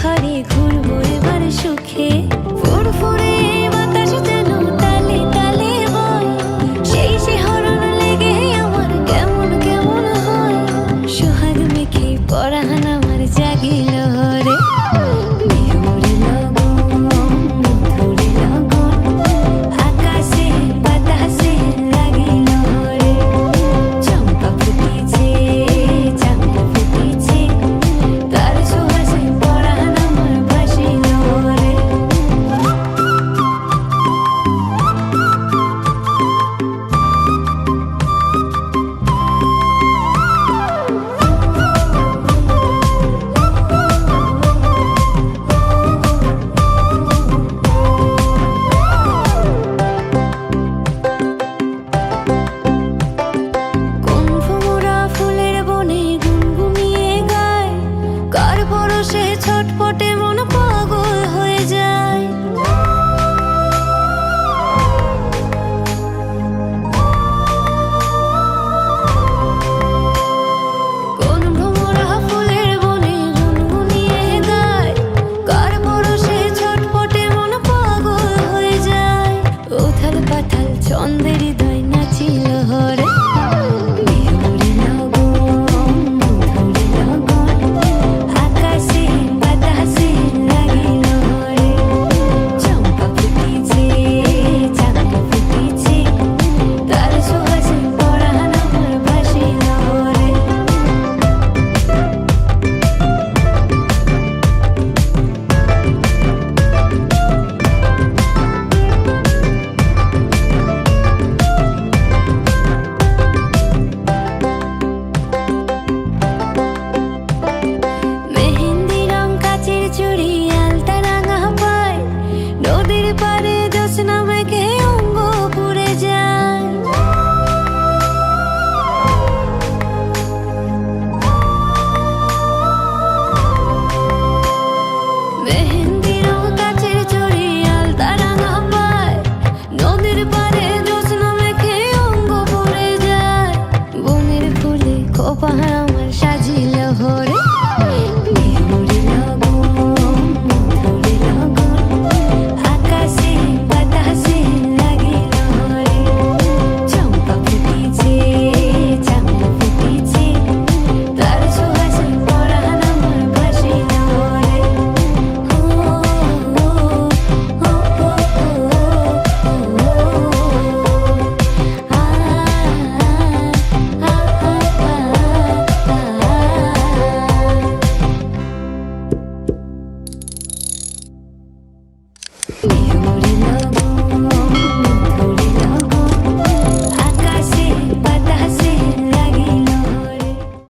ঘরে ঘুরবো এবার সুখে। উপহার আমার সাজিল হরে।